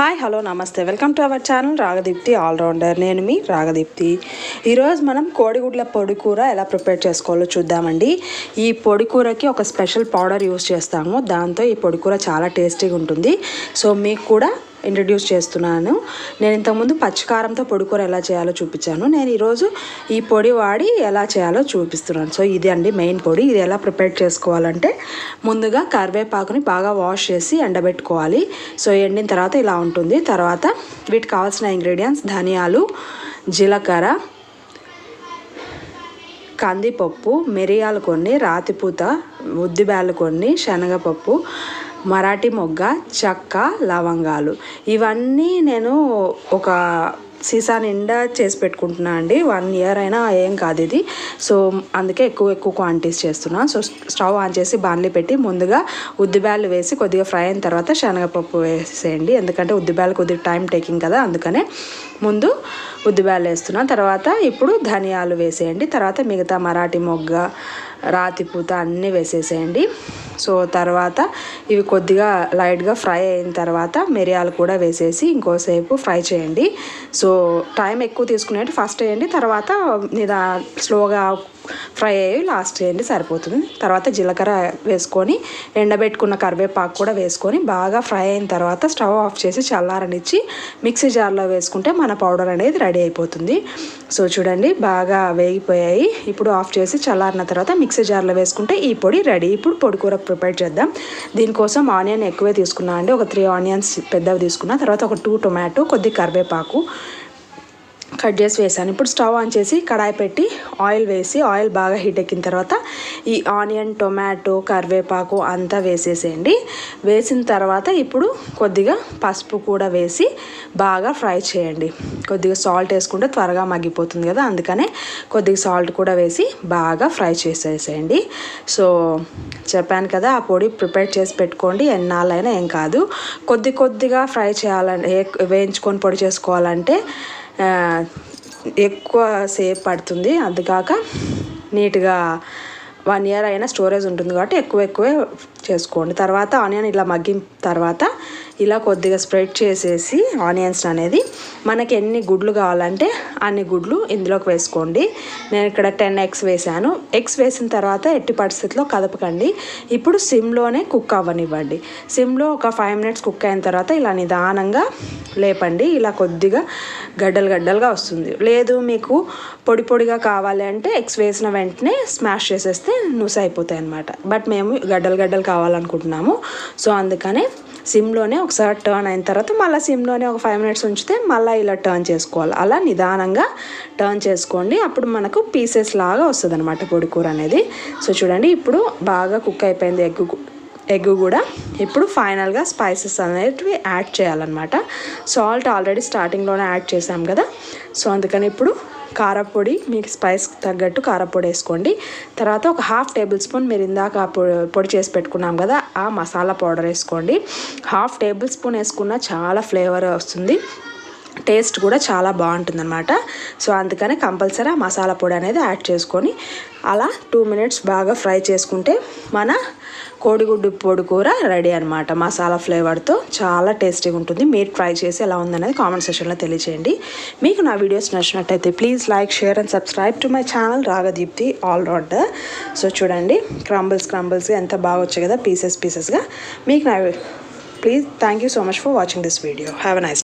Hi hello నమస్తే welcome to our channel Ragadeepthi all rounder నేను మీ రాగదీప్తి ఈరోజు మనం కోడిగుడ్ల పొడి కూర ఎలా ప్రిపేర్ చేసుకోవాలో చూద్దామండి. ఈ పొడి కూరకి ఒక స్పెషల్ పౌడర్ యూస్ చేస్తాము. దాంతో ఈ పొడి కూర చాలా టేస్టీగా ఉంటుంది. సో మీకు కూడా ఇంట్రడ్యూస్ చేస్తున్నాను. నేను ఇంతకుముందు పచ్చికారంతో పొడి కూర ఎలా చేయాలో చూపించాను. నేను ఈరోజు ఈ పొడి వాడి ఎలా చేయాలో చూపిస్తున్నాను. సో ఇది అండి మెయిన్ పొడి. ఇది ఎలా ప్రిపేర్ చేసుకోవాలంటే ముందుగా కరివేపాకుని బాగా వాష్ చేసి ఎండబెట్టుకోవాలి. సో ఎండిన తర్వాత ఇలా ఉంటుంది. తర్వాత వీటికి కావాల్సిన ఇంగ్రీడియంట్స్ ధనియాలు జీలకర్ర కందిపప్పు మిరియాలు కొన్ని రాతిపూత ఉద్దిబ్యాలు కొన్ని శనగపప్పు మరాఠీ మొగ్గ చెక్క లవంగాలు. ఇవన్నీ నేను ఒక సీసా నిండా చేసి పెట్టుకుంటున్నా అండి. వన్ ఇయర్ అయినా ఏం కాదు ఇది. సో అందుకే ఎక్కువ ఎక్కువ క్వాంటిటీస్ చేస్తున్నా. సో స్టవ్ ఆన్ చేసి బాన్లీ పెట్టి ముందుగా ఉద్దిబ్యాలు వేసి కొద్దిగా ఫ్రై అయిన తర్వాత శనగపప్పు వేసేయండి. ఎందుకంటే ఉద్దిబ్యాలు కొద్దిగా టైం టేకింగ్ కదా అందుకనే ముందు ఉద్దిబ్యాలు వేస్తున్నా. తర్వాత ఇప్పుడు ధనియాలు వేసేయండి. తర్వాత మిగతా మరాఠీ మొగ్గ రాతిపూత అన్నీ వేసేసేయండి. సో తర్వాత ఇవి కొద్దిగా లైట్గా ఫ్రై అయిన తర్వాత మిరియాలు కూడా వేసేసి ఇంకోసేపు ఫ్రై చేయండి. సో టైం ఎక్కువ తీసుకునేట్టు ఫస్ట్ వేయండి తర్వాత నిదా స్లోగా ఫ్రై అయ్యి లాస్ట్ చేయండి సరిపోతుంది. తర్వాత జీలకర్ర వేసుకొని ఎండబెట్టుకున్న కరివేపాకు కూడా వేసుకొని బాగా ఫ్రై అయిన తర్వాత స్టవ్ ఆఫ్ చేసి చల్లారనిచ్చి మిక్సీ జార్లో వేసుకుంటే మన పౌడర్ అనేది రెడీ అయిపోతుంది. సో చూడండి బాగా వేగిపోయాయి. ఇప్పుడు ఆఫ్ చేసి చల్లారిన తర్వాత మిక్సీ జార్లో వేసుకుంటే ఈ పొడి రెడీ. ఇప్పుడు పొడి కూర ప్రిపేర్ చేద్దాం. దీనికోసం ఆనియన్ ఎక్కువే తీసుకున్నా అండి. ఒక త్రీ ఆనియన్స్ పెద్దవి తీసుకున్నా. తర్వాత ఒక టూ టొమాటో కొద్ది కరివేపాకు కట్ చేసి వేసాను. ఇప్పుడు స్టవ్ ఆన్ చేసి కడాయి పెట్టి ఆయిల్ వేసి ఆయిల్ బాగా హీట్ ఎక్కిన తర్వాత ఈ ఆనియన్ టొమాటో కరివేపాకు అంతా వేసేసేయండి. వేసిన తర్వాత ఇప్పుడు కొద్దిగా పసుపు కూడా వేసి బాగా ఫ్రై చేయండి. కొద్దిగా సాల్ట్ వేసుకుంటే త్వరగా మగ్గిపోతుంది కదా అందుకనే కొద్దిగా సాల్ట్ కూడా వేసి బాగా ఫ్రై చేసేసేయండి. సో చెప్పాను కదా ఆ పొడి ప్రిపేర్ చేసి పెట్టుకోండి. ఎన్నాళ్ళైనా ఏం కాదు. కొద్ది కొద్దిగా ఫ్రై చేయాలంటే వేయించుకొని పొడి చేసుకోవాలంటే ఎక్కువ సేపు పడుతుంది. అందుకాక నీట్గా వన్ ఇయర్ అయినా స్టోరేజ్ ఉంటుంది కాబట్టి ఎక్కువ ఎక్కువే చేసుకోండి. తర్వాత ఆనియన్ ఇలా మగ్గిన తర్వాత ఇలా కొద్దిగా స్ప్రెడ్ చేసేసి ఆనియన్స్ అనేది మనకి ఎన్ని గుడ్లు కావాలంటే అన్ని గుడ్లు ఇందులోకి వేసుకోండి. నేను ఇక్కడ టెన్ ఎగ్స్ వేసాను. ఎగ్స్ వేసిన తర్వాత ఎట్టి పరిస్థితిలో కదపకండి. ఇప్పుడు సిమ్లోనే కుక్ అవ్వనివ్వండి. సిమ్లో ఒక ఫైవ్ మినిట్స్ కుక్ అయిన తర్వాత ఇలా నిదానంగా లేపండి. ఇలా కొద్దిగా గడ్డలు గడ్డలుగా వస్తుంది. లేదు మీకు పొడి పొడిగా కావాలి అంటే ఎగ్స్ వేసిన వెంటనే స్మాష్ చేసేస్తే నూస అయిపోతాయి అనమాట బట్ మేము గడ్డలు గడ్డలు కావాలనుకుంటున్నాము. సో అందుకనే సిమ్లోనే ఒకసారి టర్న్ అయిన తర్వాత మళ్ళీ సిమ్లోనే ఒక ఫైవ్ మినిట్స్ ఉంచితే మళ్ళీ ఇలా టర్న్ చేసుకోవాలి. అలా నిదానంగా టర్న్ చేసుకోండి. అప్పుడు మనకు పీసెస్ లాగా వస్తుంది అనమాట పొడి కూర అనేది. సో చూడండి ఇప్పుడు బాగా కుక్ అయిపోయింది ఎగ్ ఎగ్ కూడా. ఇప్పుడు ఫైనల్గా స్పైసెస్ అనేటివి యాడ్ చేయాలన్నమాట. సాల్ట్ ఆల్రెడీ స్టార్టింగ్లోనే యాడ్ చేసాం కదా. సో అందుకని ఇప్పుడు కారపొడి మీకు స్పైస్ తగ్గట్టు కారపొడి వేసుకోండి. తర్వాత ఒక హాఫ్ టేబుల్ స్పూన్ మీరు ఇందాక పొడి చేసి పెట్టుకున్నాం కదా ఆ మసాలా పౌడర్ వేసుకోండి. హాఫ్ టేబుల్ స్పూన్ వేసుకున్న చాలా ఫ్లేవర్ వస్తుంది. టేస్ట్ కూడా చాలా బాగుంటుంది అనమాట సో అందుకని కంపల్సరీ ఆ మసాలా పొడి అనేది యాడ్ చేసుకొని అలా టూ మినిట్స్ బాగా ఫ్రై చేసుకుంటే మన కోడిగుడ్డు పొడి కూర రెడీ అనమాట మసాలా ఫ్లేవర్తో చాలా టేస్టీగా ఉంటుంది. మీరు ట్రై చేసి ఎలా ఉందనేది కామెంట్ సెషన్లో తెలియచేయండి. మీకు నా వీడియోస్ నచ్చినట్టయితే please like share and subscribe to my channel Ragadeepthi all rounder. So చూడండి క్రంబుల్స్ క్రంబుల్స్ ఎంత బాగా వచ్చాయి కదా పీసెస్ పీసెస్గా. మీకు నా please thank you so much for watching this video. Have a nice